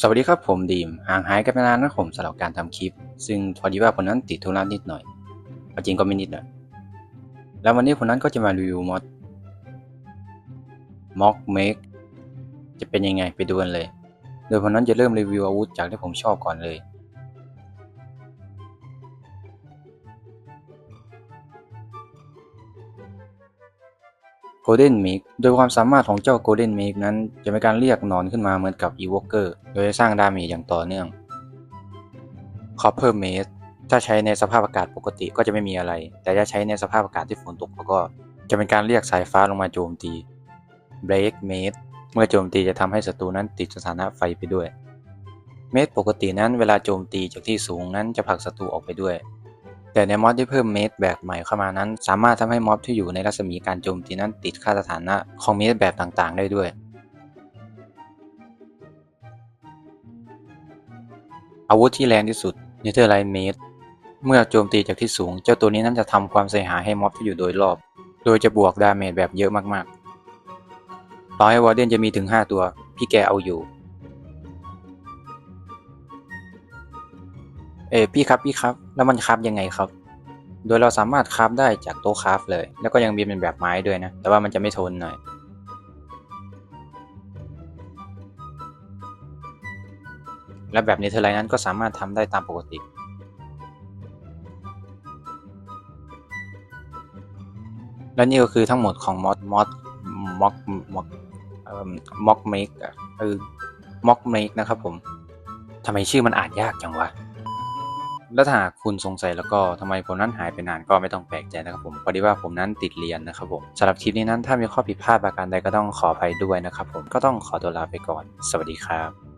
สวัสดีครับผมดีมห่างหายกันไปนานนะผมสำหรับการทำคลิป ซึ่งพอดีว่าผมนั้นติดธุระนิดหน่อยเอาจริงก็ไม่นิดหน่อยแล้ววันนี้ผมนั้นก็จะมารีวิวมอดม็อกเมกจะเป็นยังไงไปดูกันเลย โดยผมนั้นจะเริ่มรีวิวอาวุธจากที่ผมชอบก่อนเลย Golden Make โดยความสามารถของเจ้า Golden Make นั้นจะเป็นการเรียกหนอนขึ้นมาเหมือนกับ Evoker โดยสร้างดาเมจอย่างต่อเนื่อง Copper Maze ถ้าใช้ในสภาพอากาศปกติก็จะไม่มีอะไร แต่ถ้าใช้ในสภาพอากาศที่ฝนตกแล้วก็จะเป็นการเรียกสายฟ้าลงมาโจมตี Break Maze เมื่อโจมตีจะทำให้ศัตรูนั้นติดสถานะไฟไปด้วย เมตปกตินั้นเวลาโจมตีจากที่สูงนั้นจะผลักศัตรูออกไปด้วย แต่ในมอดที่เพิ่มเมตรแบบใหม่เข้ามานั้น สามารถทำให้ม็อบที่อยู่ในรัศมีการโจมตีนั้นติดค่าสถานะของเมตรแบบต่างๆ ได้ด้วย อาวุธที่แรงที่สุด n e t h e r l i g h t Mace เมื่อโจมตีจากที่สูง เจ้าตัวนี้นั้นจะทำความเสียหายให้ม็อบที่อยู่โดยรอบ โดยจะบวกดาเมจแบบเยอะมากๆ ต่อให้วอร์เดนจะมีถึง 5 ตัว พี่แกเอาอยู่ เออพี่ครับพี่ครับแล้วมันคราฟยังไงครับ โดยเราสามารถคราฟได้จากโต๊ะคราฟเลย แล้วก็ยังมีเป็นแบบไม้ด้วยนะ แต่ว่ามันจะไม่ทนหน่อยและแบบเนเธอร์ไลน์นั้นก็สามารถทำได้ตามปกติ และนี่ก็คือทั้งหมดของมอดมอดม็อกม็อกเอ่อม็อกเมกเออม็อกเมกนะครับผมทำไมชื่อมันอ่านยากจังวะ แล้วถ้าหากคุณสงสัยแล้วก็ทำไมผมนั้นหายไปนานก็ไม่ต้องแปลกใจนะครับผมพอดีว่าผมนั้นติดเรียนนะครับผมสำหรับคลิปนี้นั้นถ้ามีข้อผิดพลาดประการใดก็ต้องขออภัยด้วยนะครับผมก็ต้องขอตัวลาไปก่อน สวัสดีครับ